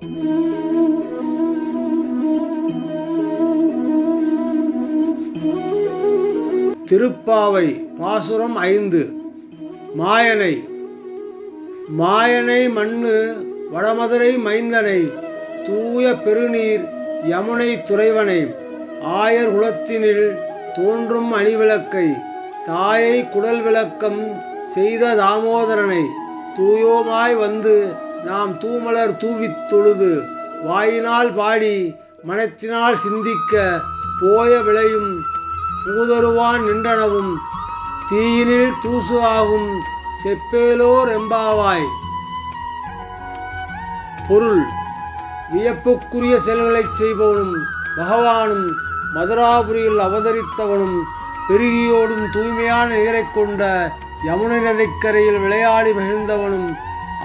திருப்பாவை பாசுரம் ஐந்து. மாயனை. மாயனை மண்ணு வடமதுரை மைந்தனை தூய பெருநீர் யமுனை துறைவனை. ஆயர் குலத்தினில் தோன்றும் அணிவிளக்கை தாயை குடல் விளக்கம் செய்த தாமோதரனை. தூயோமாய் வந்து நாம் தூமலர் தூவித் தொழுது வாயினால் பாடி மனத்தினால் சிந்திக்க போய விளையும் பூதருவான் நின்றனவும் தீயினில் தூசு ஆகும் செப்பேலோர் எம்பாவாய். பொருள் வியப்புக்குரிய செயல்களைச் செய்பவனும் பகவானும் மதுராபுரியில் அவதரித்தவனும் பெருகியோடும் தூய்மையான நீரைக் கொண்ட யமுனை நதிக்கரையில் விளையாடி மகிழ்ந்தவனும்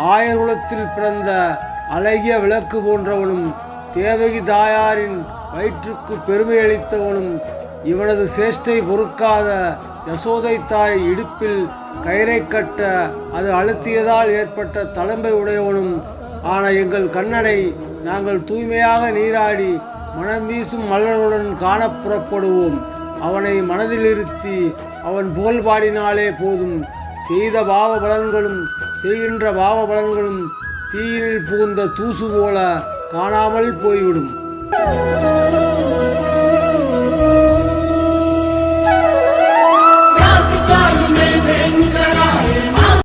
ஆயர்குலத்தில் பிறந்த அழகிய விளக்கு போன்றவனும் தேவகி தாயாரின் வயிற்றுக்கு பெருமை அளித்தவனும் இவனது சேஷ்டை பொறுக்காத யசோதை தாய் இடுப்பில் கயிறை கட்ட அது அழுத்தியதால் ஏற்பட்ட தளம்பை உடையவனும் ஆன எங்கள் கண்ணனை நாங்கள் தூய்மையாக நீராடி மனம் வீசும் மலர்களுடன் காண புறப்படுவோம். அவனை மனதில் இருத்தி அவன் புகழ் பாடினாலே போதும். செய்த பாவ பலன்களும் செய்கின்ற பாவ பலன்களும் தீயினில் புகுந்த தூசு போல காணாமல் போய்விடும்.